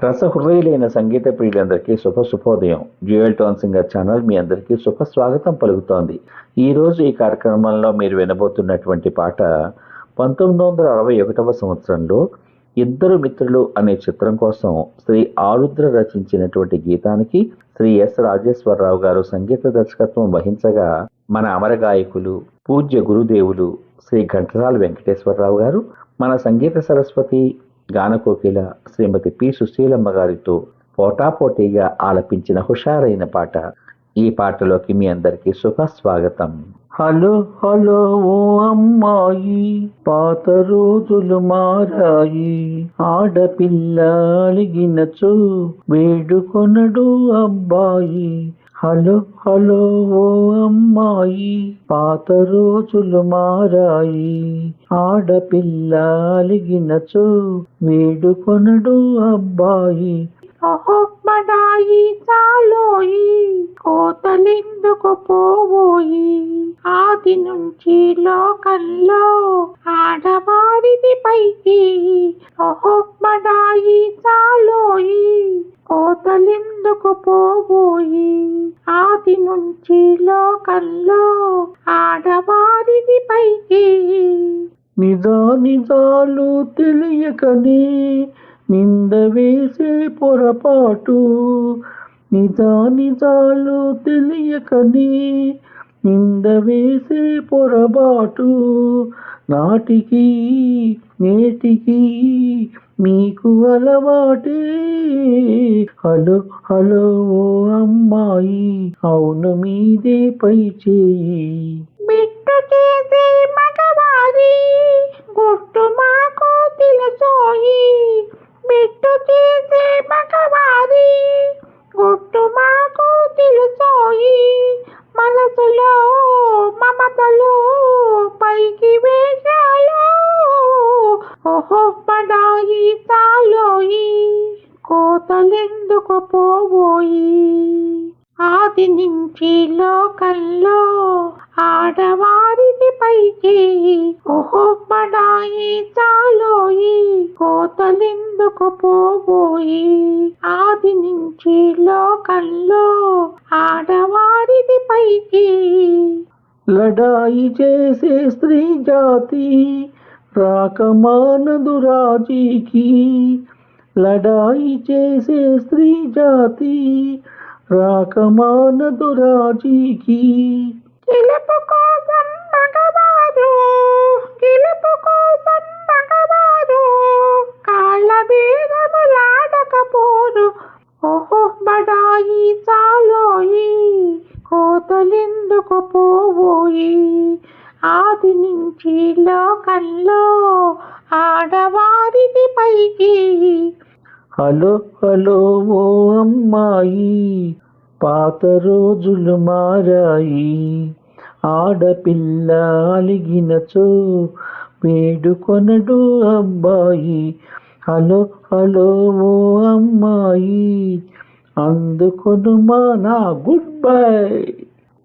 రసహృదయులైన సంగీత ప్రియులందరికీ శుభ శుభోదయం. జ్యూయల్ టోన్ సింగర్ ఛానల్ మీ అందరికీ శుభ స్వాగతం పలుకుతోంది. ఈరోజు ఈ కార్యక్రమంలో మీరు వినబోతున్నటువంటి పాట పంతొమ్మిది వందల అరవై ఒకటవ సంవత్సరంలో ఇద్దరు మిత్రులు అనే చిత్రం కోసం శ్రీ ఆరుద్ర రచించినటువంటి గీతానికి శ్రీ ఎస్ రాజేశ్వరరావు గారు సంగీత దర్శకత్వం వహించగా మన అమర గాయకులు పూజ్య గురుదేవులు శ్రీ ఘంటసాల వెంకటేశ్వరరావు గారు మన సంగీత సరస్వతి గానకోకిల శ్రీమతి పి. సుశీలమ్మ గారితో పోటాపోటీగా ఆలపించిన హుషారైన పాట. ఈ పాటలోకి మీ అందరికీ శుభ స్వాగతం హలో హలో ఓ అమ్మాయి పాత రోజులు మారాయి. ఆడపిల్ల అలిగినచు వేడుకొనడు అబ్బాయి. హలో హలో ఓ అమ్మాయి పాత రోజులు మారాయి. ఆడపిల్ల అలిగినచు వేడుకొనడు అబ్బాయి. ఓహో చాలోయి కోతలెందుకు పోవోయి ఆది నుంచి లోకంలో ఆడవారిది పైకి. ఓహో కోతలిందుకు పోబోయి ఆది నుంచి లోకంలో ఆడవారిని పైకి. నిజా నిజాలు తెలియకనే నింద వేసే పొరపాటు. నిజా నిజాలు తెలియకనే నింద వేసే పొరపాటు. నాటికి నేటికి మీకు అలవాటే. హలో హలో ఓ అమ్మాయి అవును మీదే పై చేయి. బిట్టు చేసే మగవారి గుట్టు మాకు తెలుసోయి. బిట్టు చేసే మగవారి గుట్టు మాకు తెలుసోయి. మనసులో మమతలు పైకి వేషాలు ఓహో పడాయి చాలోయి కోతలెందుకు పోబోయి? ఆది నుంచి లోకల్లో ఆడవారిది పైకి ఓహో పడాయి చాలోయి కోతలెందుకు పోబోయి? ఆది నుంచి లోకల్లో ఆడవారిది పైకి లడాయి చేసే స్త్రీ జాతి రాకమానదు రాజీకి లడాయి చేసే స్త్రీ జాతి రాకమానదు రాజీకి గెలుపు కోసం మగవారు గెలుపు కోసం మగవారు కాళ్ళ బేరములాడకపోరు. ఓహో బడాయి చాలోయి కోతలెందుకు పోవోయి ఆది నుంచి లోకంలో ఆడవారిది పైకి. హలో హలో ఓ అమ్మాయి పాత రోజులు మారాయి. ఆడపిల్ల అలిగినచో వేడుకొనడు అబ్బాయి. హలో హలో ఓ అమ్మాయి అందుకొను మా నా గుడ్ బై.